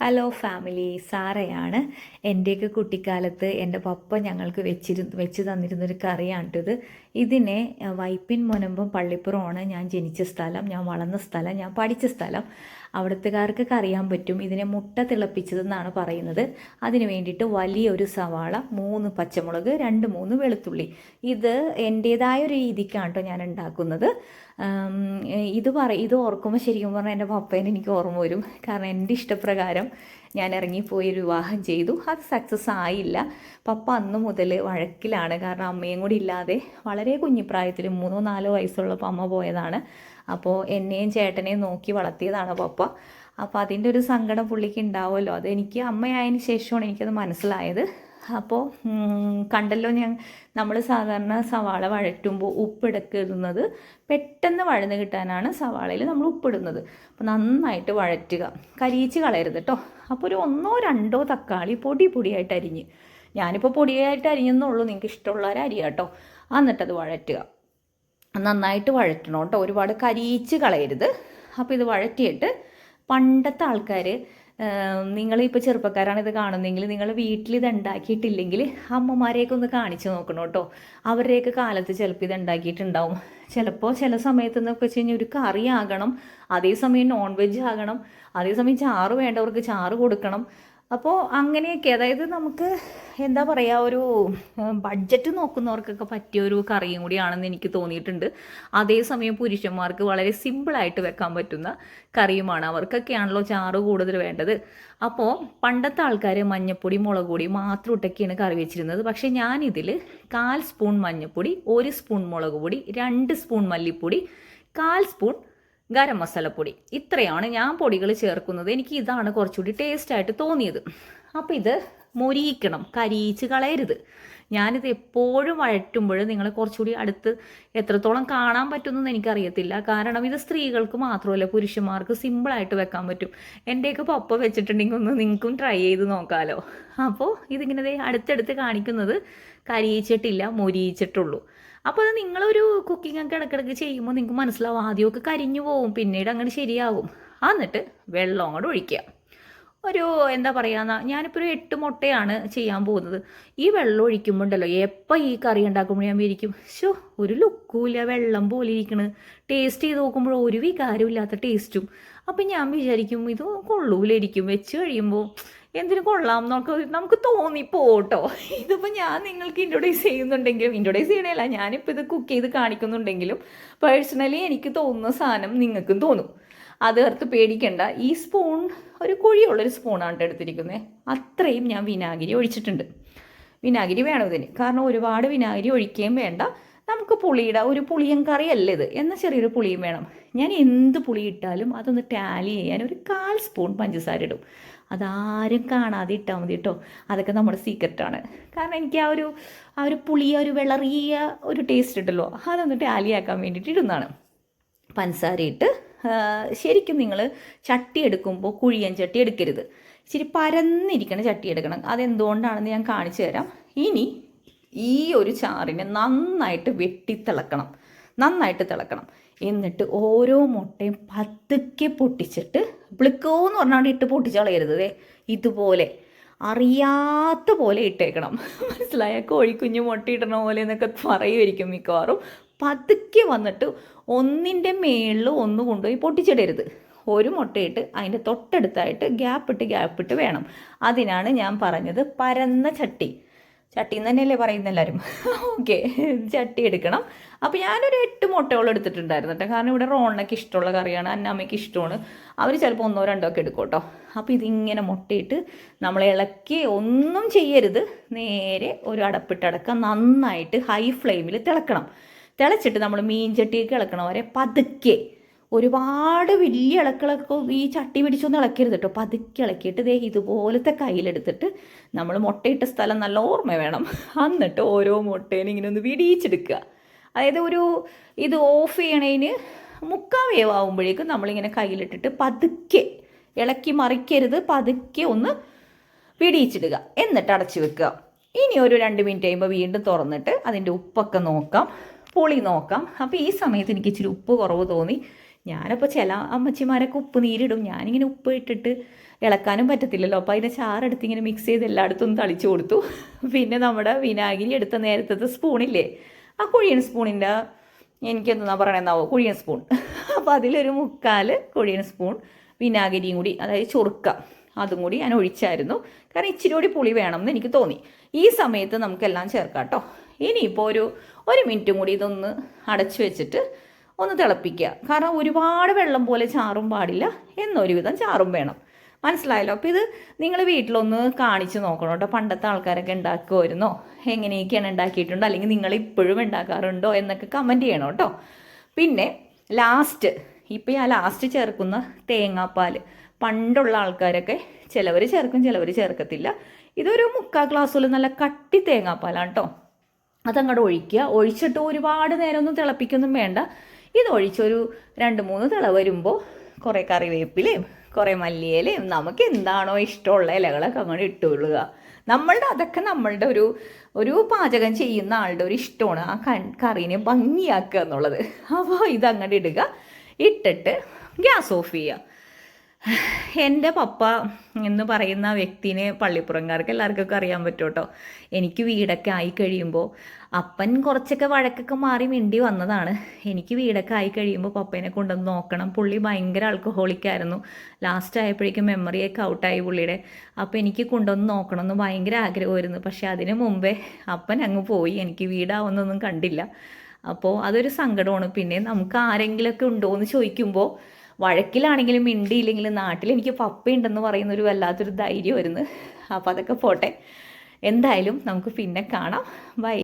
Hello family സാറയാണ്. എന്റെയൊക്കെ കുട്ടിക്കാലത്ത് എന്റെ പപ്പ ഞങ്ങൾക്ക് വെച്ചിരു വെച്ച് തന്നിരുന്നൊരു കറിയാണിട്ടത്. ഇതിനെ വൈപ്പിൻ മുനമ്പം പള്ളിപ്പുറമാണ് ഞാൻ ജനിച്ച സ്ഥലം. ഞാൻ വളർന്ന സ്ഥലം. ഞാൻ പഠിച്ച സ്ഥലം. അവിടുത്തുകാർക്കൊക്കെ അറിയാൻ പറ്റും? ഇതിനെ മുട്ട തിളപ്പിച്ചതെന്നാണ് പറയുന്നത്. അതിന് വേണ്ടിയിട്ട് വലിയൊരു സവാള മൂന്ന് പച്ചമുളക് രണ്ട് മൂന്ന് വെളുത്തുള്ളി. ഇത് എന്റേതായ ഒരു രീതിക്കാണ് കേട്ടോ ഞാൻ ഉണ്ടാക്കുന്നത്. ഇത് പറ ഇത് ഓർക്കുമ്പോൾ ശരിക്കും പറഞ്ഞാൽ എന്റെ പപ്പേനെ എനിക്ക് ഓർമ്മ വരും. കാരണം എന്റെ ഇഷ്ടപ്രകാരം ഞാൻ ഇറങ്ങിപ്പോയി ഒരു വിവാഹം ചെയ്തു. അത് സക്സസ് ആയില്ല. പപ്പ അന്ന് മുതൽ വഴക്കിലാണ്. കാരണം അമ്മയും കൂടി ഇല്ലാതെ വളരെ കുഞ്ഞിപ്രായത്തിൽ മൂന്നോ നാലോ വയസ്സുള്ളപ്പോൾ അമ്മ പോയതാണ്. അപ്പോൾ എന്നെയും ചേട്ടനെയും നോക്കി വളർത്തിയതാണ് പപ്പ. അപ്പോൾ അതിന്റെ ഒരു സങ്കടം പുള്ളിക്ക് ഉണ്ടാവുമല്ലോ. അത് എനിക്ക് അമ്മയായതിന് ശേഷമാണ് എനിക്കത് മനസ്സിലായത്. അപ്പോൾ കണ്ടല്ലോ ഞാൻ നമ്മൾ സാധാരണ സവാള വഴറ്റുമ്പോൾ ഉപ്പെടുക്കുന്നത് പെട്ടെന്ന് വഴന്ന് കിട്ടാനാണ് സവാളയിൽ നമ്മൾ ഉപ്പിടുന്നത്. അപ്പോൾ നന്നായിട്ട് വഴറ്റുക. കരിയിച്ച് കളയരുത് കേട്ടോ അപ്പോൾ ഒരു ഒന്നോ രണ്ടോ തക്കാളി പൊടി പൊടിയായിട്ട് അരിഞ്ഞ്. ഞാനിപ്പോൾ പൊടിയായിട്ട് അരിഞ്ഞെന്നുള്ളൂ നിങ്ങൾക്ക് ഇഷ്ടമുള്ളവരെ അരിയാ കേട്ടോ എന്നിട്ടത് വഴറ്റുക. നന്നായിട്ട് വഴറ്റണം കേട്ടോ ഒരുപാട് കരിയിച്ച് കളയരുത്. അപ്പോൾ ഇത് വഴറ്റിയിട്ട് പണ്ടത്തെ ആൾക്കാർ നിങ്ങളിപ്പോൾ ചെറുപ്പക്കാരാണ് ഇത് കാണുന്നതെങ്കിൽ നിങ്ങൾ വീട്ടിൽ ഇത് ഉണ്ടാക്കിയിട്ടില്ലെങ്കിൽ അമ്മമാരെയൊക്കെ ഒന്ന് കാണിച്ച് നോക്കണം കേട്ടോ. അവരുടെയൊക്കെ കാലത്ത് ചിലപ്പോൾ ഇത് ഉണ്ടാക്കിയിട്ടുണ്ടാവും. ചിലപ്പോൾ ചില സമയത്ത് എന്നൊക്കെ വെച്ച് കഴിഞ്ഞാൽ ഒരു കറി ആകണം അതേസമയം നോൺ വെജ് ആകണം അതേസമയം ചാറ് വേണ്ടവർക്ക് ചാറ് കൊടുക്കണം. അപ്പോൾ അങ്ങനെയൊക്കെ അതായത് നമുക്ക് എന്താ പറയുക ഒരു ബഡ്ജറ്റ് നോക്കുന്നവർക്കൊക്കെ പറ്റിയ ഒരു കറിയും കൂടിയാണെന്ന് എനിക്ക് തോന്നിയിട്ടുണ്ട്. അതേസമയം പുരുഷന്മാർക്ക് വളരെ സിമ്പിളായിട്ട് വെക്കാൻ പറ്റുന്ന കറിയുമാണ്. അവർക്കൊക്കെയാണല്ലോ ചാറ് കൂടുതൽ വേണ്ടത്. അപ്പോൾ പണ്ടത്തെ ആൾക്കാർ മഞ്ഞപ്പൊടി മുളക് പൊടി മാത്രം ഇട്ടൊക്കെയാണ് കറി വെച്ചിരുന്നത്. പക്ഷേ ഞാനിതിൽ കാൽ സ്പൂൺ മഞ്ഞപ്പൊടി ഒരു സ്പൂൺ മുളക് പൊടി രണ്ട് സ്പൂൺ മല്ലിപ്പൊടി കാൽ സ്പൂൺ ഗരം മസാലപ്പൊടി ഇത്രയാണ് ഞാൻ പൊടികൾ ചേർക്കുന്നത്. എനിക്ക് ഇതാണ് കുറച്ചുകൂടി ടേസ്റ്റ് ആയിട്ട് തോന്നിയത്. അപ്പോൾ ഇത് മൊരിയിക്കണം. കരിയിച്ച് കളയരുത്. ഞാനിത് എപ്പോഴും വഴറ്റുമ്പോൾ നിങ്ങളെ കുറച്ചുകൂടി അടുത്ത് എത്രത്തോളം കാണാൻ പറ്റുമെന്ന് എനിക്കറിയത്തില്ല. കാരണം ഇത് സ്ത്രീകൾക്ക് മാത്രമല്ല പുരുഷന്മാർക്ക് സിമ്പിളായിട്ട് വെക്കാൻ പറ്റും. എന്റെയൊക്കെ പപ്പ വെച്ചിട്ടുണ്ടെങ്കിൽ ഒന്ന് നിങ്ങൾക്കും ട്രൈ ചെയ്ത് നോക്കാമല്ലോ അപ്പോൾ ഇതിങ്ങനെ അടുത്തടുത്ത് കാണിക്കുന്നത് കരിയിച്ചിട്ടില്ല മൊരിയിച്ചിട്ടുള്ളൂ. അപ്പോൾ അത് നിങ്ങളൊരു കുക്കിംഗ് ഒക്കെ ഇടയ്ക്കിടയ്ക്ക് ചെയ്യുമ്പോൾ നിങ്ങൾക്ക് മനസ്സിലാവും ആദ്യമൊക്കെ കരിഞ്ഞു പോവും പിന്നീട് അങ്ങനെ ശരിയാകും. എന്നിട്ട് വെള്ളം അങ്ങോട്ട് ഒഴിക്കുക. ഒരു എന്താ പറയുക ഞാനിപ്പോൾ ഒരു എട്ട് മുട്ടയാണ് ചെയ്യാൻ പോകുന്നത്. ഈ വെള്ളം ഒഴിക്കുമ്പോണ്ടല്ലോ എപ്പോൾ ഈ കറി ഉണ്ടാക്കുമ്പോൾ ഞാൻ വിരിക്കും ഷോ ഒരു ലുക്കൂല വെള്ളം പോലെ ഇരിക്കണ്. ടേസ്റ്റ് ചെയ്ത് നോക്കുമ്പോൾ ഒരു വികാരമില്ലാത്ത ടേസ്റ്റും അപ്പം ഞാൻ വിചാരിക്കും ഇത് കൊള്ളൂലായിരിക്കും. വെച്ച് കഴിയുമ്പോൾ എന്തിനു കൊള്ളാം എന്നൊക്കെ നമുക്ക് തോന്നിപ്പോട്ടോ. ഇതിപ്പോൾ ഞാൻ നിങ്ങൾക്ക് ഇൻട്രൊഡ്യൂസ് ചെയ്യുന്നുണ്ടെങ്കിലും ഇൻട്രൊഡ്യൂസ് ചെയ്യണല്ല ഞാനിപ്പോൾ ഇത് കുക്ക് ചെയ്ത് കാണിക്കുന്നുണ്ടെങ്കിലും പേഴ്സണലി എനിക്ക് തോന്നുന്ന സാധനം നിങ്ങൾക്കും തോന്നും. അത് ഓർത്ത് പേടിക്കണ്ട. ഈ സ്പൂൺ ഒരു കുഴിയുള്ളൊരു സ്പൂണാണ് എടുത്തിരിക്കുന്നത് അത്രയും ഞാൻ വിനാഗിരി ഒഴിച്ചിട്ടുണ്ട്. വിനാഗിരി വേണം ഇതിന്. കാരണം ഒരുപാട് വിനാഗിരി ഒഴിക്കുകയും വേണ്ട. നമുക്ക് പുളിയുടെ ഒരു പുളിയൻ കറി അല്ല ഇത്? എന്ന ചെറിയൊരു പുളിയും വേണം. ഞാൻ എന്ത് പുളി ഇട്ടാലും അതൊന്ന് ടാലി ചെയ്യാൻ ഒരു കാൽ സ്പൂൺ പഞ്ചസാര ഇടും. അതാരും കാണാതെ ഇട്ടാൽ മതി കേട്ടോ. അതൊക്കെ നമ്മുടെ സീക്രട്ടാണ് കാരണം എനിക്ക് ആ ഒരു ആ ഒരു പുളിയ ഒരു വിളറിയ ഒരു ടേസ്റ്റ് ഉണ്ടല്ലോ. അതൊന്ന് ടാലി ആക്കാൻ വേണ്ടിയിട്ട് ഇടുന്നതാണ്. പഞ്ചസാര ഇട്ട് ശരിക്കും നിങ്ങൾ ചട്ടി എടുക്കുമ്പോൾ കുഴിയൻ ചട്ടി എടുക്കരുത്. ഇച്ചിരി പരന്നിരിക്കണ ചട്ടി എടുക്കണം. അതെന്തുകൊണ്ടാണെന്ന് ഞാൻ കാണിച്ചു തരാം. ഇനി ഈ ഒരു ചാറിനെ നന്നായിട്ട് വെട്ടിത്തിളക്കണം. നന്നായിട്ട് തിളക്കണം. എന്നിട്ട് ഓരോ മുട്ടയും പതുക്കെ പൊട്ടിച്ചിട്ട് ബ്ലിക്കോ എന്ന് പറഞ്ഞാണ്ട് ഇട്ട് പൊട്ടിച്ച് കളയരുത് ഇതുപോലെ. അറിയാത്ത പോലെ ഇട്ടേക്കണം. മനസ്സിലായ? കോഴിക്കുഞ്ഞ് മുട്ടയിടണ പോലെ എന്നൊക്കെ പറയുമായിരിക്കും മിക്കവാറും. പതുക്കെ വന്നിട്ട് ഒന്നിന്റെ മേളിൽ ഒന്ന് കൊണ്ടുപോയി പൊട്ടിച്ചിടരുത്. ഒരു മുട്ടയിട്ട് അതിന്റെ തൊട്ടടുത്തായിട്ട് ഗ്യാപ്പിട്ട് ഗ്യാപ്പിട്ട് വേണം. അതിനാണ് ഞാൻ പറഞ്ഞത് പരന്ന ചട്ടി. ചട്ടി എന്ന് തന്നെയല്ലേ പറയുന്ന എല്ലാവരും? ഓക്കെ ചട്ടി എടുക്കണം. അപ്പോൾ ഞാനൊരു എട്ട് മുട്ടയോളം എടുത്തിട്ടുണ്ടായിരുന്നു കേട്ടോ. കാരണം ഇവിടെ റോണിനൊക്കെ ഇഷ്ടമുള്ള കറിയാണ് അന്നാമ്മയ്ക്ക് ഇഷ്ടമാണ്. അവർ ചിലപ്പോൾ ഒന്നോ രണ്ടോ ഒക്കെ എടുക്കും കേട്ടോ. അപ്പോൾ ഇതിങ്ങനെ മുട്ടയിട്ട് നമ്മൾ ഇളക്കി ഒന്നും ചെയ്യരുത്. നേരെ ഒരു അടപ്പിട്ടടക്കം നന്നായിട്ട് ഹൈ ഫ്ലെയിമിൽ തിളക്കണം. തിളച്ചിട്ട് നമ്മൾ മീൻ ചട്ടിയൊക്കെ ഇളക്കണ. വരെ പതുക്കെ. ഒരുപാട് വലിയ ഇളക്കളൊക്കെ ഈ ചട്ടി പിടിച്ചൊന്നും ഇളക്കരുത് കേട്ടോ. പതുക്കെ ഇളക്കിയിട്ട് ദേ ഇതുപോലത്തെ കയ്യിലെടുത്തിട്ട് നമ്മൾ മുട്ടയിട്ട സ്ഥലം നല്ല ഓർമ്മ വേണം. എന്നിട്ട് ഓരോ മുട്ടേനെ ഇങ്ങനെ ഒന്ന് വിടിയിച്ചെടുക്കുക അതായത് ഒരു ഇത് ഓഫ് ചെയ്യണതിന് മുക്കാൽ വേവാകുമ്പോഴേക്കും നമ്മളിങ്ങനെ കയ്യിലിട്ടിട്ട് പതുക്കെ ഇളക്കി മറിക്കരുത്. പതുക്കെ ഒന്ന് വിടിയിച്ചിടുക എന്നിട്ട് അടച്ചു വെക്കുക. ഇനി ഒരു രണ്ട് മിനിറ്റ് കഴിയുമ്പോൾ വീണ്ടും തുറന്നിട്ട് അതിന്റെ ഉപ്പൊക്കെ നോക്കാം. പുളി നോക്കാം. അപ്പോൾ ഈ സമയത്ത് എനിക്ക് ഇച്ചിരി ഉപ്പ് കുറവ് തോന്നി. ഞാനപ്പോൾ ചില അമ്മച്ചിമാരൊക്കെ ഉപ്പ് നീരിടും. ഞാനിങ്ങനെ ഉപ്പ് ഇട്ടിട്ട് ഇളക്കാനും പറ്റത്തില്ലല്ലോ. അപ്പോൾ അതിന്റെ ചാറെടുത്ത് ഇങ്ങനെ മിക്സ് ചെയ്ത് എല്ലായിടത്തും തളിച്ചു കൊടുത്തു. പിന്നെ നമ്മുടെ വിനാഗിരി എടുത്ത നേരത്തെ സ്പൂണില്ലേ? ആ കുഴിയൻ സ്പൂണിന്റെ എനിക്കെന്താ പറയണമെന്നാവോ കുഴിയൻ സ്പൂൺ. അപ്പോൾ അതിലൊരു മുക്കാൽ കുഴിയൻ സ്പൂൺ വിനാഗിരിയും കൂടി അതായത് ചൊറുക്ക അതും കൂടി ഞാൻ ഒഴിച്ചായിരുന്നു. കാരണം ഇച്ചിരി കൂടി പുളി വേണം എന്ന് എനിക്ക് തോന്നി. ഈ സമയത്ത് നമുക്കെല്ലാം ചേർക്കാം കേട്ടോ. ഇനിയിപ്പോൾ ഒരു ഒരു മിനിറ്റും കൂടി ഇതൊന്ന് അടച്ചു വെച്ചിട്ട് ഒന്ന് തിളപ്പിക്കുക. കാരണം ഒരുപാട് വെള്ളം പോലെ ചാറും പാടില്ല. എന്നൊരുവിധം ചാറും വേണം. മനസ്സിലായല്ലോ? അപ്പോൾ ഇത് നിങ്ങൾ വീട്ടിലൊന്ന് കാണിച്ച് നോക്കണം കേട്ടോ. പണ്ടത്തെ ആൾക്കാരൊക്കെ ഉണ്ടാക്കുമായിരുന്നോ? എങ്ങനെയൊക്കെയാണ് ഉണ്ടാക്കിയിട്ടുണ്ടോ? അല്ലെങ്കിൽ നിങ്ങൾ ഇപ്പോഴും ഉണ്ടാക്കാറുണ്ടോ? എന്നൊക്കെ കമന്റ് ചെയ്യണം കേട്ടോ. പിന്നെ ലാസ്റ്റ് ഇപ്പോൾ ഞാൻ ലാസ്റ്റ് ചേർക്കുന്ന തേങ്ങാപ്പാൽ. പണ്ടുള്ള ആൾക്കാരൊക്കെ ചിലവർ ചേർക്കും ചിലവർ ചേർക്കത്തില്ല. ഇതൊരു മുക്കാൽ ഗ്ലാസ്സിൽ നല്ല കട്ടി തേങ്ങാപ്പാലാണ് കേട്ടോ. അതങ്ങോട്ട് ഒഴിക്കുക. ഒഴിച്ചിട്ട് ഒരുപാട് നേരമൊന്നും തിളപ്പിക്കൊന്നും വേണ്ട. ഇത് ഒഴിച്ചൊരു രണ്ട് മൂന്ന് തിള വരുമ്പോൾ കുറേ കറിവേപ്പിലയും കുറേ മല്ലിയിലയും നമുക്ക് എന്താണോ ഇഷ്ടമുള്ള ഇലകളൊക്കെ അങ്ങോട്ട് ഇട്ടുകൊള്ളുക നമ്മളുടെ അതൊക്കെ നമ്മളുടെ ഒരു ഒരു പാചകം ചെയ്യുന്ന ആളുടെ ഒരു ഇഷ്ടമാണ് ആ കറീനെ ഭംഗിയാക്കുക എന്നുള്ളത്. അപ്പോൾ ഇതങ്ങോട്ട് ഇടുക. ഇട്ടിട്ട് ഗ്യാസ് ഓഫ് ചെയ്യുക. എന്റെ പപ്പ എന്ന് പറയുന്ന വ്യക്തിനെ പള്ളിപ്പുറംകാർക്ക് എല്ലാവർക്കൊക്കെ അറിയാൻ പറ്റും കേട്ടോ എനിക്ക് വീടൊക്കെ ആയി കഴിയുമ്പോൾ അപ്പൻ കുറച്ചൊക്കെ വഴക്കൊക്കെ മാറി മിണ്ടി വന്നതാണ്. എനിക്ക് വീടൊക്കെ ആയി കഴിയുമ്പോൾ പപ്പേനെ കൊണ്ടൊന്ന് നോക്കണം. പുള്ളി ഭയങ്കര ആൽക്കഹോളിക്കായിരുന്നു ലാസ്റ്റ് ആയപ്പോഴേക്കും മെമ്മറിയൊക്കെ ഔട്ടായി പുള്ളിയുടെ. അപ്പോൾ എനിക്ക് കൊണ്ടൊന്ന് നോക്കണം എന്ന് ഭയങ്കര ആഗ്രഹമായിരുന്നു. പക്ഷേ അതിന് മുമ്പേ അപ്പൻ അങ്ങ് പോയി. എനിക്ക് വീടാവുന്നൊന്നും കണ്ടില്ല. അപ്പോൾ അതൊരു സങ്കടമാണ്. പിന്നെ നമുക്ക് ആരെങ്കിലുമൊക്കെ ഉണ്ടോ എന്ന് ചോദിക്കുമ്പോൾ വഴക്കിലാണെങ്കിലും മിണ്ടിയില്ലെങ്കിലും നാട്ടിൽ എനിക്ക് പപ്പയുണ്ടെന്ന് പറയുന്ന ഒരു വല്ലാത്തൊരു ധൈര്യം വരുന്നു അപ്പോൾ അതൊക്കെ പോട്ടെ. എന്തായാലും നമുക്ക് പിന്നെ കാണാം. ബൈ